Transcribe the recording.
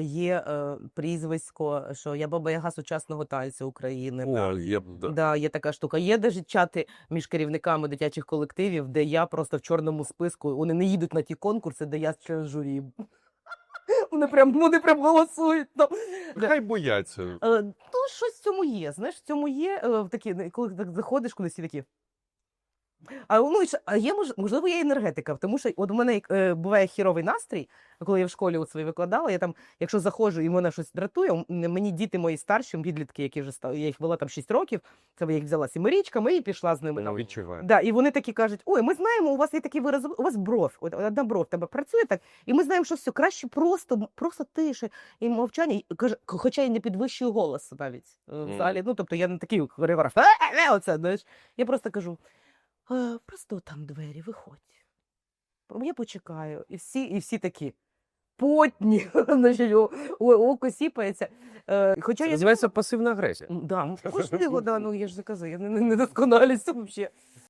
Є е, прізвисько, що я баба Яга сучасного танцю України. О, є, да. Да, є така штука. Є навіть чати між керівниками дитячих колективів, де я просто в чорному списку. Вони не їдуть на ті конкурси, де я член журі. Вони прям, вони прям голосують. Там. Хай бояться. Е, ну, щось в цьому є. Знаєш, в цьому є е, такі, коли так заходиш кудись і такі. А, ну, а є, мож- можливо, є енергетика, тому що от у мене е, буває хіровий настрій, коли я в школі от свої викладала, я там, якщо заходжу і мене щось дратує, мені діти мої старші, підлітки, які вже стали, я їх вела там 6 років, це я їх взяла сімирічками і пішла з ними. Там. відчуває. Да, і вони такі кажуть: ой, ми знаємо, у вас є такий вираз, у вас бров, от одна бров тебе працює так, і ми знаємо, що все краще просто, просто тише і мовчання. Каже, хоча я не підвищую голос навіть е, в залі. Ну тобто я не такий хореограф, «Е, е, оце, знаєш. Я просто кажу: «Е, просто там двері, виходь. Я почекаю. І всі, і всі такі. Потні, око сіпається. Е, Хоча Це я називається пасивна агресія. Да, можливо, да, ну я ж заказую, я не, не, недосконалість взагалі.